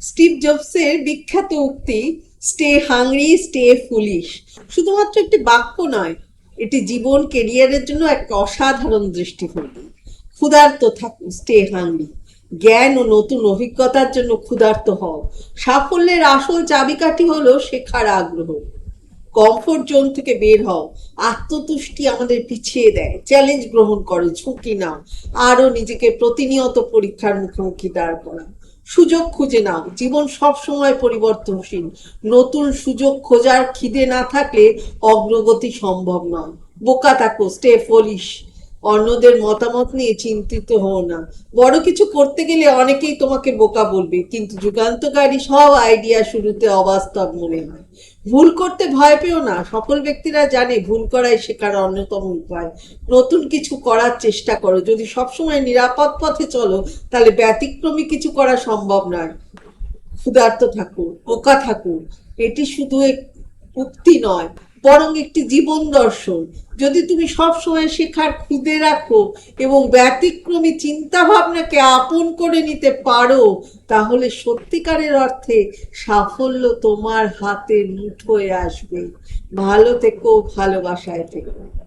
Steve জবসের বিখ্যাত উক্তি, stay hungry, stay foolish শুধুমাত্র একটি বাক্য নয়, এটি জীবন কেরিয়ারের জন্য এক অসাধারণ দৃষ্টিভঙ্গি। ক্ষুধার্ত থাকুন স্টে হাংরি। জ্ঞান ও নতুন অভিজ্ঞতার জন্য ক্ষুধার্ত হও। সাফল্যের আসল চাবিকাঠি হলো শেখার আগ্রহ। কমফোর্ট জোন থেকে বের হও। আত্মতুষ্টি আমাদের পিছিয়ে দেয়। চ্যালেঞ্জ গ্রহণ করো, ঝুঁকি নাও। আরও নিজেকে প্রতিনিয়ত পরীক্ষার মুখোমুখি দাঁড় করাও। সুযোগ খুঁজে নাও। জীবন সব সময় পরিবর্তনশীল। নতুন সুযোগ খোঁজার খিদে না থাকলে অগ্রগতি সম্ভব নয়। বোকা থাকো স্টে ফলিশ অন্যদের মতামত নিয়ে চিন্তিত হও না। বড় কিছু করতে গেলে অনেকেই তোমাকে বোকা বলবে, কিন্তু যুগান্তকারী সব আইডিয়া শুরুতে অবাস্তব মনে হয়। ভুল করতে ভয় পেও না। সফল ব্যক্তিরা জানে ভুল করাই শেখার অন্যতম উপায়। নতুন কিছু করার চেষ্টা করো। যদি সবসময় নিরাপদ পথে চলো, তাহলে ব্যতিক্রমী কিছু করা সম্ভব নয়। ক্ষুধার্ত থাকুন ওকা থাকুন। এটি শুধু উক্তি নয়। বরং একটি জীবন দর্শন। যদি তুমি সব সময় শেখার খুদে রাখো এবং ব্যতিক্রমী চিন্তা ভাবনাকে আপন করে নিতে পারো, তাহলে সত্যিকারের অর্থে সাফল্য তোমার হাতে মুঠোয় আসবে। ভালো থেকো, ভালোবাসায় থেকো।